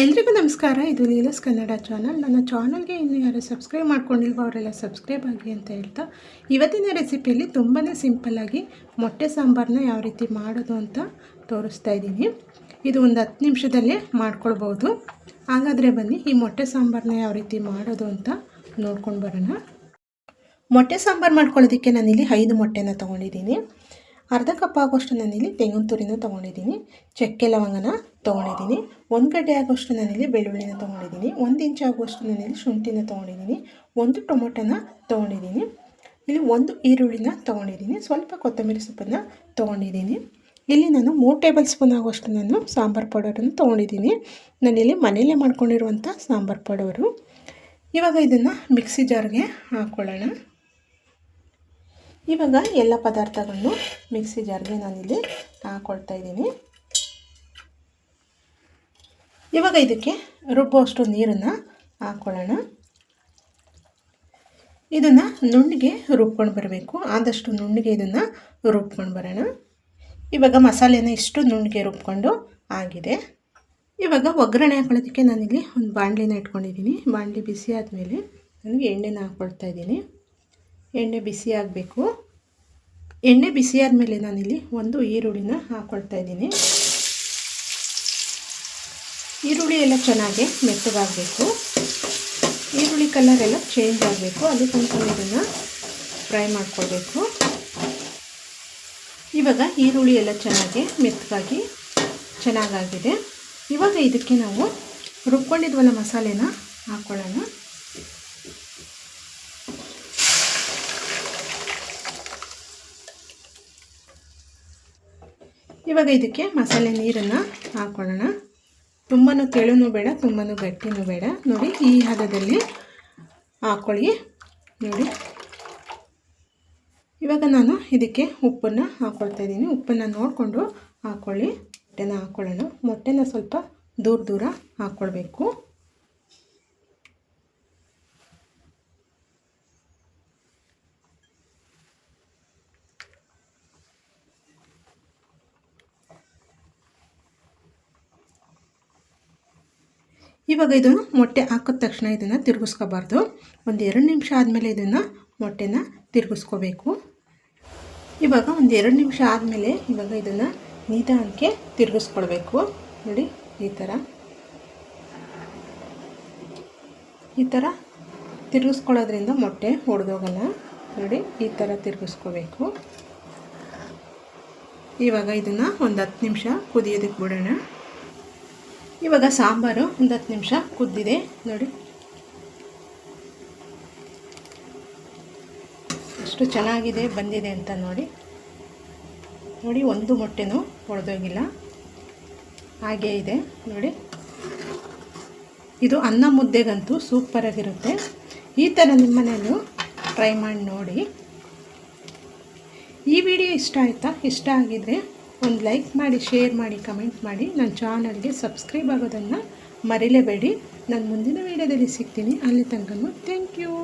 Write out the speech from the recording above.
ಎಲ್ರಿಗೂ ನಮಸ್ಕಾರ. ಇದು ಲೀಲಸ್ ಕನ್ನಡ ಚಾನಲ್ ನನ್ನ ಚಾನಲ್ಗೆ ಇನ್ನು ಯಾರು ಸಬ್ಸ್ಕ್ರೈಬ್ ಮಾಡ್ಕೊಂಡಿಲ್ವೋ ಅವರೆಲ್ಲ ಸಬ್ಸ್ಕ್ರೈಬ್ ಆಗಿ ಅಂತ ಹೇಳ್ತಾ, ಇವತ್ತಿನ ರೆಸಿಪಿಯಲ್ಲಿ ತುಂಬಾ ಸಿಂಪಲ್ಲಾಗಿ ಮೊಟ್ಟೆ ಸಾಂಬಾರನ್ನ ಯಾವ ರೀತಿ ಮಾಡೋದು ಅಂತ ತೋರಿಸ್ತಾ ಇದ್ದೀನಿ. ಇದು ಒಂದು ಹತ್ತು ನಿಮಿಷದಲ್ಲೇ ಮಾಡ್ಕೊಳ್ಬೋದು. ಹಾಗಾದರೆ ಬನ್ನಿ ಈ ಮೊಟ್ಟೆ ಸಾಂಬಾರನ್ನ ಯಾವ ರೀತಿ ಮಾಡೋದು ಅಂತ ನೋಡ್ಕೊಂಡು ಬರೋಣ. ಮೊಟ್ಟೆ ಸಾಂಬಾರು ಮಾಡ್ಕೊಳ್ಳೋದಕ್ಕೆ ನಾನಿಲ್ಲಿ ಐದು ಮೊಟ್ಟೆನ ತೊಗೊಂಡಿದ್ದೀನಿ. ಅರ್ಧ ಕಪ್ ಆಗೋಷ್ಟು ನಾನಿಲ್ಲಿ ತೆಂಗಿನ ತುರಿನ ತೊಗೊಂಡಿದ್ದೀನಿ. ಚಕ್ಕೆ ಲವಂಗನ ತೊಗೊಂಡಿದ್ದೀನಿ. ಒಂದು ಗಡ್ಡೆ ಆಗೋಷ್ಟು ನಾನಿಲ್ಲಿ ಬೆಳ್ಳುಳ್ಳಿನ ತೊಗೊಂಡಿದ್ದೀನಿ. ಒಂದು ಇಂಚು ಆಗುವಷ್ಟು ನಾನಿಲ್ಲಿ ಶುಂಠಿನ ತೊಗೊಂಡಿದ್ದೀನಿ. ಒಂದು ಟೊಮೊಟೊನ ತೊಗೊಂಡಿದ್ದೀನಿ. ಇಲ್ಲಿ ಒಂದು ಈರುಳ್ಳಿನ ತೊಗೊಂಡಿದ್ದೀನಿ. ಸ್ವಲ್ಪ ಕೊತ್ತಂಬರಿ ಸೊಪ್ಪನ್ನು ತೊಗೊಂಡಿದ್ದೀನಿ. ಇಲ್ಲಿ ನಾನು ಮೂರು ಟೇಬಲ್ ಸ್ಪೂನ್ ಆಗುವಷ್ಟು ನಾನು ಸಾಂಬಾರು ಪೌಡರನ್ನು ತೊಗೊಂಡಿದ್ದೀನಿ. ನಾನಿಲ್ಲಿ ಮನೆಯಲ್ಲೇ ಮಾಡ್ಕೊಂಡಿರುವಂಥ ಸಾಂಬಾರು ಪೌಡರು. ಇವಾಗ ಇದನ್ನು ಮಿಕ್ಸಿ ಜಾರ್ಗೆ ಹಾಕ್ಕೊಳ್ಳೋಣ ಇವಾಗ ಎಲ್ಲ ಪದಾರ್ಥಗಳನ್ನು ಮಿಕ್ಸಿ ಜಾರ್ಗೆ ನಾನಿಲ್ಲಿ ಹಾಕೊಳ್ತಾ ಇದ್ದೀನಿ. ಇವಾಗ ಇದಕ್ಕೆ ರುಬ್ಬುವಷ್ಟು ನೀರನ್ನು ಹಾಕ್ಕೊಳ್ಳೋಣ ಇದನ್ನು ನುಣ್ಣಿಗೆ ರುಬ್ಕೊಂಡು ಬರಬೇಕು. ಆದಷ್ಟು ನುಣ್ಣಿಗೆ ಇದನ್ನು ರುಬ್ಕೊಂಡು ಬರೋಣ. ಇವಾಗ ಮಸಾಲೆನ ಇಷ್ಟು ನುಣ್ಣಿಗೆ ರುಬ್ಕೊಂಡು ಆಗಿದೆ. ಇವಾಗ ಒಗ್ಗರಣೆ ಹಾಕೊಳ್ಳೋದಕ್ಕೆ ನಾನಿಲ್ಲಿ ಒಂದು ಬಾಣಲಿನ ಇಟ್ಕೊಂಡಿದ್ದೀನಿ. ಬಾಣಲಿ ಬಿಸಿ ಆದಮೇಲೆ ನನಗೆ ಎಣ್ಣೆನ ಹಾಕ್ಕೊಳ್ತಾ ಇದ್ದೀನಿ. ಎಣ್ಣೆ ಬಿಸಿ ಆಗಬೇಕು. ಎಣ್ಣೆ ಬಿಸಿ ಆದಮೇಲೆ ನಾನಿಲ್ಲಿ ಒಂದು ಈರುಳ್ಳಿನ ಹಾಕ್ಕೊಳ್ತಾ ಇದ್ದೀನಿ. ಈರುಳ್ಳಿ ಎಲ್ಲ ಚೆನ್ನಾಗಿ ಮೆತ್ತಗಾಗಬೇಕು. ಈರುಳ್ಳಿ ಕಲರ್ ಎಲ್ಲ ಚೇಂಜ್ ಆಗಬೇಕು. ಅಲ್ಲಿ ತನಕ ಇದನ್ನು ಫ್ರೈ ಮಾಡ್ಕೊಳ್ಬೇಕು. ಇವಾಗ ಈರುಳ್ಳಿ ಎಲ್ಲ ಚೆನ್ನಾಗಿ ಮೆತ್ತಗಾಗಿ ಚೆನ್ನಾಗಾಗಿದೆ. ಇವಾಗ ಇದಕ್ಕೆ ನಾವು ರುಬ್ಕೊಂಡಿದ್ವಲ್ಲ ಮಸಾಲೆನ ಹಾಕ್ಕೊಳ್ಳೋಣ ಇವಾಗ ಇದಕ್ಕೆ ಮಸಾಲೆ ನೀರನ್ನು ಹಾಕ್ಕೊಳ್ಳೋಣ ತುಂಬಾ ತೆಳುನೂ ಬೇಡ ತುಂಬಾ ಗಟ್ಟಿನೂ ಬೇಡ. ನೋಡಿ, ಈ ಹದದಲ್ಲಿ ಹಾಕ್ಕೊಳ್ಳಿ ನೋಡಿ. ಇವಾಗ ನಾನು ಇದಕ್ಕೆ ಉಪ್ಪನ್ನು ಹಾಕ್ಕೊಳ್ತಾ ಇದ್ದೀನಿ. ಉಪ್ಪನ್ನು ನೋಡಿಕೊಂಡು ಹಾಕ್ಕೊಳ್ಳಿ ಮೊಟ್ಟೆನ ಹಾಕ್ಕೊಳ್ಳೋಣ ಮೊಟ್ಟೆನ ಸ್ವಲ್ಪ ದೂರ ದೂರ ಹಾಕ್ಕೊಳ್ಬೇಕು ಇವಾಗ ಇದನ್ನು ಮೊಟ್ಟೆ ಹಾಕಿದ ತಕ್ಷಣ ಇದನ್ನು ತಿರುಗಿಸ್ಕೋಬಾರ್ದು. ಒಂದು ಎರಡು ನಿಮಿಷ ಆದಮೇಲೆ ಇದನ್ನು ಮೊಟ್ಟೆನ ತಿರುಗಿಸ್ಕೋಬೇಕು. ಇವಾಗ ಒಂದು ಎರಡು ನಿಮಿಷ ಆದಮೇಲೆ ಇವಾಗ ಇದನ್ನು ನಿಧಾನಕ್ಕೆ ತಿರುಗಿಸ್ಕೊಳ್ಬೇಕು. ನೋಡಿ, ಈ ಥರ ಈ ಥರ ತಿರುಗಿಸ್ಕೊಳ್ಳೋದ್ರಿಂದ ಮೊಟ್ಟೆ ಒಡೆದೋಗಲ್ಲ. ನೋಡಿ, ಈ ಥರ ತಿರುಗಿಸ್ಕೋಬೇಕು. ಇವಾಗ ಇದನ್ನು ಒಂದು ಹತ್ತು ನಿಮಿಷ ಕುದಿಯೋದಕ್ಕೆ ಬಿಡೋಣ. ಇವಾಗ ಸಾಂಬಾರು ಒಂದು ಹತ್ತು ನಿಮಿಷ ಕುದ್ದಿದೆ, ನೋಡಿ. ಎಷ್ಟು ಚೆನ್ನಾಗಿದೆ, ಬಂದಿದೆ ಅಂತ ನೋಡಿ. ನೋಡಿ, ಒಂದು ಮೊಟ್ಟೆನೂ ಹೊಡೆದೋಗಿಲ್ಲ ಹಾಗೇ ಇದೆ, ನೋಡಿ. ಇದು ಅನ್ನ ಮುದ್ದೆಗಂತೂ ಸೂಪರಾಗಿರುತ್ತೆ ಈ ಥರ ನಿಮ್ಮ ಮನೆಯಲ್ಲೂ ಟ್ರೈ ಮಾಡಿ ನೋಡಿ. ಈ ವಿಡಿಯೋ ಇಷ್ಟ ಆಯಿತಾ? ಇಷ್ಟ ಆಗಿದರೆ ಒಂದು ಲೈಕ್ ಮಾಡಿ ಶೇರ್ ಮಾಡಿ ಕಮೆಂಟ್ ಮಾಡಿ ನನ್ನ ಚಾನಲ್ಗೆ ಸಬ್ಸ್ಕ್ರೈಬ್ ಆಗೋದನ್ನು ಮರಿಲೇಬೇಡಿ. ನಾನು ಮುಂದಿನ ವೀಡಿಯೋದಲ್ಲಿ ಸಿಗ್ತೀನಿ. ಅಲ್ಲಿ ತನಕ ಥ್ಯಾಂಕ್ ಯು